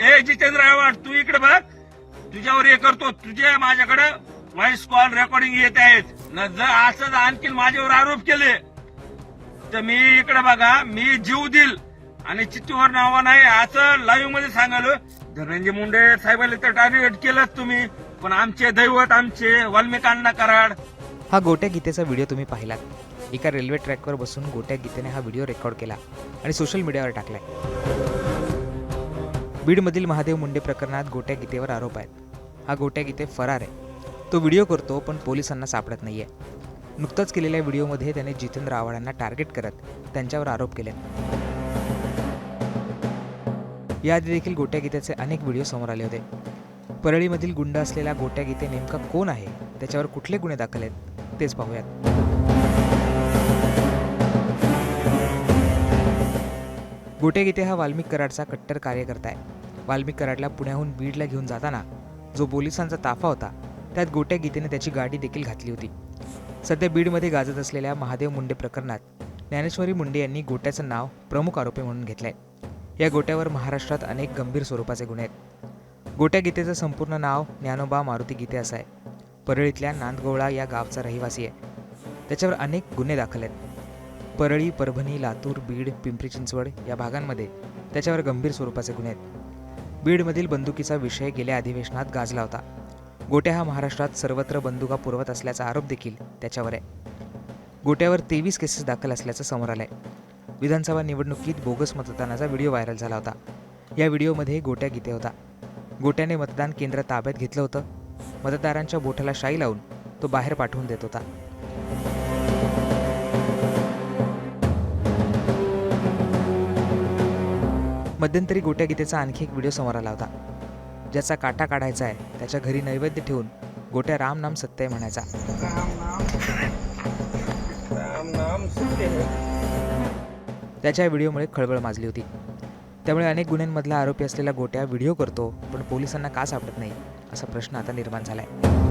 ए जितेंद्र आव्हाड तू इकडे बघ. तुझ्यावर हे करतो. तुझे माझ्याकडे व्हॉइस कॉल रेकॉर्डिंग येत आहेत. न जर असं आणखी माझ्यावर आरोप केले तर मी इकडे बघा मी जीव देईल. आणि चित्तूवर नावा नाही असं लाईव्हमध्ये सांगालो धनंजय मुंडे साहेबांनी तर टार्गेट केलंच तुम्ही. पण आमचे दैवत आमचे वाल्मिकांना कराड. हा गोट्या गीतेचा व्हिडिओ तुम्ही पाहिलात. एका रेल्वे ट्रॅकवर बसून गोट्या गीतेने हा व्हिडिओ रेकॉर्ड केला आणि सोशल मीडियावर टाकलाय. बीडमधील महादेव मुंडे प्रकरणात गोट्या गीतेवर आरोप आहेत. हा गोट्या गीते फरार आहे. तो व्हिडिओ करतो पण पोलिसांना सापडत नाही आहे नुकताच केलेल्या व्हिडिओमध्ये त्याने जितेंद्र आव्हाडांना टार्गेट करत त्यांच्यावर आरोप केले. याआधी देखील गोट्या गीतेचे अनेक व्हिडिओ समोर आले होते. परळीमधील गुंड असलेला गोट्या गीते नेमका कोण आहे? त्याच्यावर कुठले गुन्हे दाखल आहेत? तेच पाहूयात. गोटे गीते हा वाल्मिक कराडचा कट्टर कार्यकर्ता आहे. वाल्मिक कराडला पुण्याहून बीडला घेऊन जाताना जो पोलिसांचा ताफा होता त्यात गोट्या गीतेने त्याची गाडी देखील घातली होती. सध्या बीडमध्ये गाजत असलेल्या महादेव मुंडे प्रकरणात ज्ञानेश्वरी मुंडे यांनी गोट्याचं नाव प्रमुख आरोपी म्हणून घेतलं आहे या गोट्यावर महाराष्ट्रात अनेक गंभीर स्वरूपाचे गुन्हे आहेत. गोट्या गीतेचं संपूर्ण नाव ज्ञानोबा मारुती गीते असं आहे. परळीतल्या नांदगोळा या गावचा रहिवासी आहे. त्याच्यावर अनेक गुन्हे दाखल आहेत. परळी परभणी लातूर बीड पिंपरी चिंचवड या भागांमध्ये त्याच्यावर गंभीर स्वरूपाचे गुन्हे आहेत. बीडमधील बंदुकीचा विषय गेल्या अधिवेशनात गाजला होता. गोट्या हा महाराष्ट्रात सर्वत्र बंदुका पुरवत असल्याचा आरोप देखील त्याच्यावर आहे. गोट्यावर तेवीस केसेस दाखल असल्याचं समोर आलंय. विधानसभा निवडणुकीत बोगस मतदानाचा व्हिडिओ व्हायरल झाला होता. या व्हिडिओमध्ये गोट्या गीते होता. गोट्याने मतदान केंद्र ताब्यात घेतलं होतं. मतदारांच्या बोठाला शाई लावून तो बाहेर पाठवून देत होता. मध्यंतरी गोट्या गीतेचा आणखी एक व्हिडिओ समोर आला होता. ज्याचा काटा काढायचा आहे त्याच्या घरी नैवेद्य ठेवून गोट्या राम नाम सत्य म्हणायचा. त्याच्या व्हिडिओमुळे खळबळ माजली होती. त्यामुळे अनेक गुन्ह्यांमधला आरोपी असलेला गोट्या व्हिडिओ करतो पण पोलिसांना का सापडत नाही असा प्रश्न आता निर्माण झाला आहे